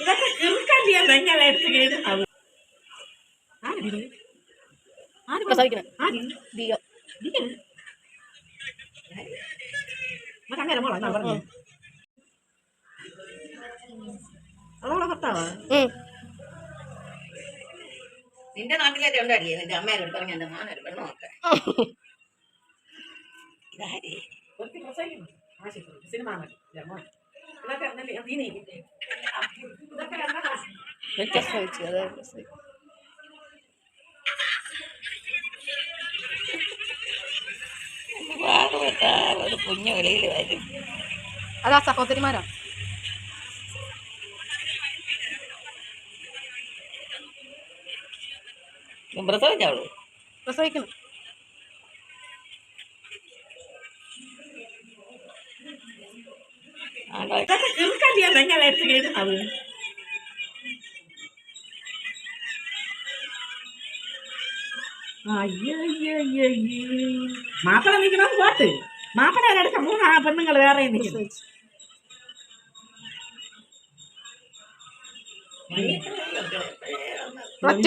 ഇതൊക്കെ കിറുക്കല്ലേ നിങ്ങൾ എടുത്ത് കേടുന്നത് ആര് ആര് പ്രസവിക്കണം ആര് ദിയോ അങ്ങനെ മോളെ എന്നാ പറഞ്ഞു അതോളെ ഭർത്താവാ ഉം. നിന്റെ നാട്ടിലെ ഉണ്ടാടിയേ നിന്റെ അമ്മേരോട് പറഞ്ഞ എന്റെ മാനൊരു പെണ്ണു നോക്കാൻ ഇതാരേ ഒരുത്തി പ്രസവിക്കുന്നു ആശുപത്രി സിനിമ നടി മോൻ ഇതൊക്കെ എന്നല്ലേ ദീനി ഇതൊക്കെ കണ്ടതാ പ്രസവിച്ചു അതെ പ്രസവിച്ചു പാടുപെട്ടാ ഒരു കുഞ്ഞു വെളിയിൽ വരും. അതാ സഹോദരിമാരാ. പ്രസവിച്ചവൾ പ്രസവിക്കണം ആണ്ടോ? ഇതൊക്കെ എടുത്ത് കേടുന്നത് മാപ്പിള നിൽക്കണം പോട്ട് മാപ്പിള എടുക്ക മൂന്ന് ആ പെണ്ണുങ്ങൾ വേറെ നിൽക്കുന്നു ഒറ്റ.